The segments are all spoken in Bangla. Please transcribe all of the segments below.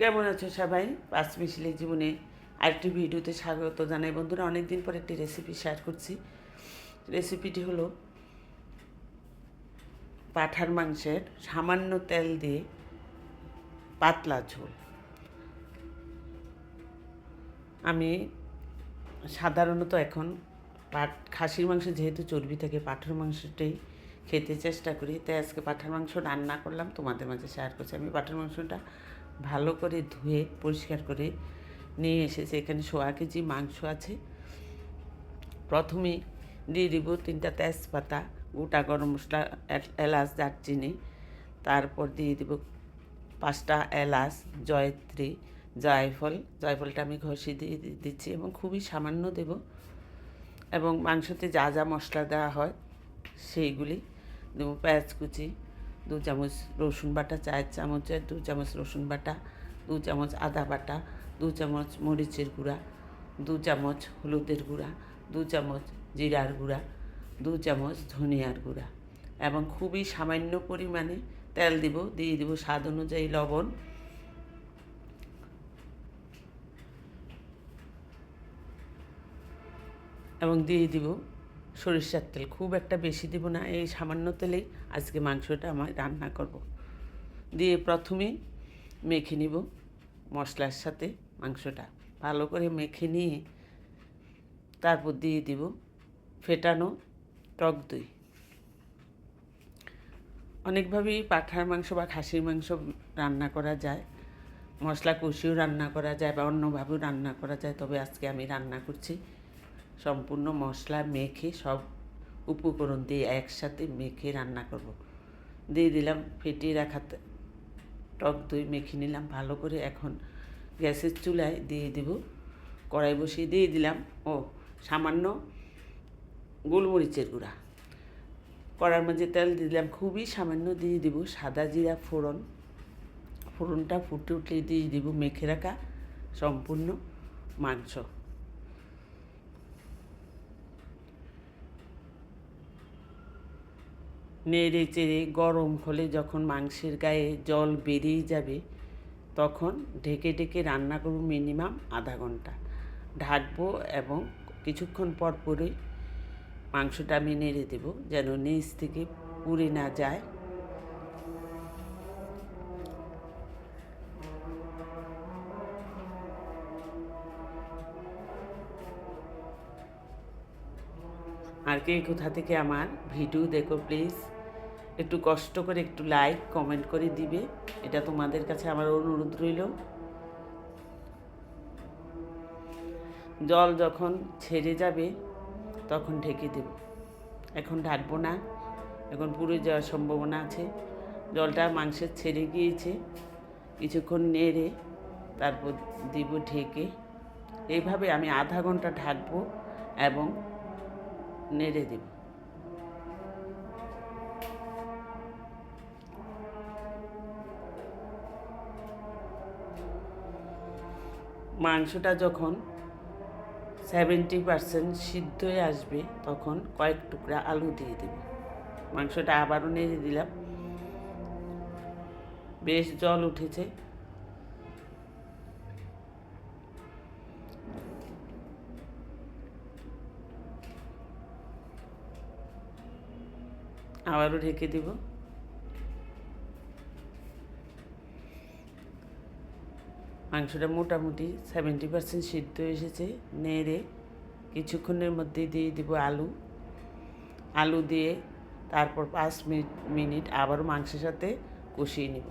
কেমন আছো সবাই? পাঁচ মিশিলের জীবনে আরেকটি ভিডিওতে স্বাগত জানাই। বন্ধুরা, অনেকদিন পর একটি রেসিপি শেয়ার করছি। রেসিপিটি হলো পাঠার মাংসের সামান্য তেল দিয়ে পাতলা ঝোল। আমি সাধারণত এখন পাট, খাসির মাংস যেহেতু চর্বি থাকে, পাঠার মাংসটাই খেতে চেষ্টা করি। তাই আজকে পাঠার মাংস রান্না করলাম, তোমাদের মাঝে শেয়ার করছি। আমি পাঠার মাংসটা ভালো করে ধুয়ে, পরিষ্কার করে নিয়ে এসেছি। এখানে সোয়া কেজি মাংস আছে। প্রথমে দিয়ে দিব তিনটা তেজপাতা, গোটা গরম মশলা এলাচ, দারচিনি। তারপর দিয়ে দিব পাঁচটা এলাচ, জয়ত্রী, জয়ফল। জয়ফলটা আমি ঘষে দিয়ে দিচ্ছি এবং খুবই সামান্য দেব। এবং মাংসতে যা যা মশলা দেওয়া হয়, সেইগুলি দেবো। পেঁয়াজ কুচি দু চামচ রসুন বাটা, চার চামচের দু চামচ রসুন বাটা, দু চামচ আদা বাটা, দু চামচ মরিচের গুঁড়া, দু চামচ হলুদের গুঁড়া, দু চামচ জিরার গুঁড়া, দু চামচ ধনিয়ার গুঁড়া এবং খুবই সামান্য পরিমাণে তেল দিব, দিয়ে দিব স্বাদ অনুযায়ী লবণ। এবং দিয়ে দিব সরিষার তেল। খুব একটা বেশি দিব না, এই সামান্য তেলেই আজকে মাংসটা আমার রান্না করব। দিয়ে প্রথমে মেখে নিব মশলার সাথে মাংসটা। ভালো করে মেখে নিয়ে তারপর দিয়ে দিব ফেটানো টক দই। অনেকভাবেই পাঠার মাংস বা খাসির মাংস রান্না করা যায়, মশলা কষিও রান্না করা যায় বা অন্যভাবেও রান্না করা যায়, তবে আজকে আমি রান্না করছি সম্পূর্ণ মশলা মেখে সব উপকরণ দিয়ে একসাথে মেখে রান্না করব। দিয়ে দিলাম, ফেটিয়ে রাখা টক দই মেখে নিলাম, ভালো করে এখন গ্যাসের চুলায় দিয়ে দিব। কড়াই বসিয়ে দিয়ে দিলাম, ও, সামান্য গোলমরিচের গুঁড়া। কড়ার মাঝে তেল দিলাম, খুবই সামান্য দিয়ে দিব, সাদা জিরা ফোড়ন। ফোড়নটা ফুটে উঠলে দিয়ে দিব, মেখে রাখা সম্পূর্ণ মাংস। নেড়ে চেড়ে গরম হলে যখন মাংসের গায়ে জল বেরিয়ে যাবে, তখন ঢেকে ঢেকে রান্না করব মিনিমাম আধা ঘণ্টা। ঢাকবো এবং কিছুক্ষণ পর পরই মাংসটা আমি নেড়ে দেবো, যেন নিচ থেকে পুড়ে না যায়। আর কে কোথা থেকে আমার ভিডিও দেখো প্লিজ। একটু কষ্ট করে একটু লাইক কমেন্ট করে দিবে। এটা তোমাদের কাছে আমার অনুরোধ রইল। জল যখন ছেড়ে যাবে, তখন ঢেকে দেব। এখন ঢাকবো না, এখন পুরো যাওয়ার সম্ভাবনা আছে। জলটা মাংসের ছেড়ে গিয়েছে, কিছুক্ষণ নেড়ে তারপর দিব ঢেকে। এইভাবে আমি আধা ঘণ্টা ঢাকবো এবং নেড়ে দেব। মাংসটা যখন সেভেন্টি পারসেন্ট সিদ্ধ হয়ে আসবে, তখন কয়েক টুকরা আলু দিয়ে দেব। মাংসটা আবারও নেড়ে দিলাম। বেশ জল উঠেছে। আবারও ঢেকে দিব। মাংসটা মোটামুটি সেভেন্টি পার্সেন্ট সিদ্ধ এসেছে। নেড়ে কিছুক্ষণের মধ্যেই দিয়ে দিব আলু। আলু দিয়ে তারপর পাঁচ মিনিট আবারও মাংসের সাথে কষিয়ে নিব।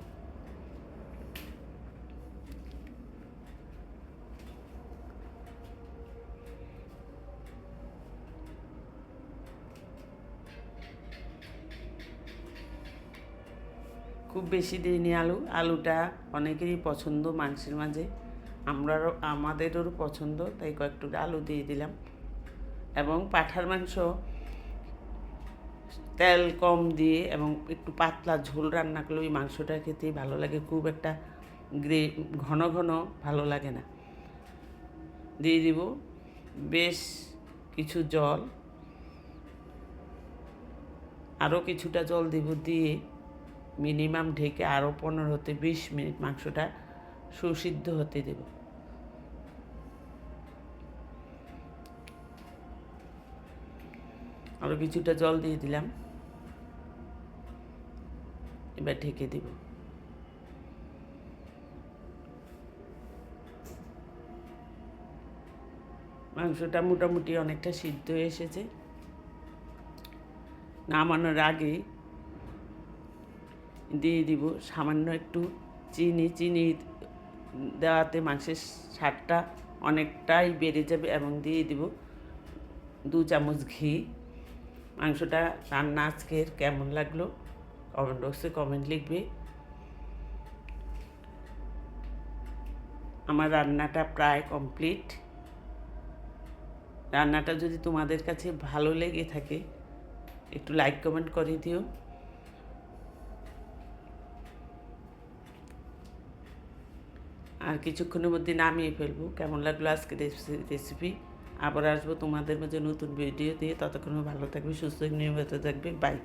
খুব বেশি দিইনি আলু। আলুটা অনেকেরই পছন্দ মাংসের মাঝে। আমরারও, আমাদেরও পছন্দ, তাই কয়েকটু আলু দিয়ে দিলাম। এবং পাঠার মাংস তেল কম দিয়ে এবং একটু পাতলা ঝোল রান্না করলে ওই মাংসটা খেতেই ভালো লাগে। খুব একটা গ্রে, ঘন ঘন ভালো লাগে না। দিয়ে দিব বেশ কিছু জল। আরও কিছুটা জল দিব দিয়ে মিনিমাম ঢেকে আরও পনেরো হতে বিশ মিনিট মাংসটা সুসিদ্ধ হতে দেব। আরও কিছুটা জল দিয়ে দিলাম। এবার ঢেকে দিব। মাংসটা মোটামুটি অনেকটা সিদ্ধ এসেছে। নামানোর আগে দিয়ে দিব। সামান্য একটু চিনি চিনি দেওয়াতে মাংসের স্বাদটা অনেকটাই বেড়ে যাবে এবং দিয়ে দিব দু চামচ ঘি। মাংসটা রান্না আজকের কেমন লাগল? কমেন্ট বক্সে কমেন্ট লিখবে। আমার রান্নাটা প্রায় কমপ্লিট। রান্নাটা যদি তোমাদের কাছে ভালো লেগে থাকে, একটু লাইক কমেন্ট করে দিও। আর কিছুক্ষণের মধ্যে নামিয়ে ফেলব। কেমন লাগল আজকে রেসিপি আবার আসব তোমাদের মধ্যে নতুন ভিডিও দিয়ে। ততক্ষণ ভালো থাকবে, সুস্থ নিয়মিত থাকবে। বাই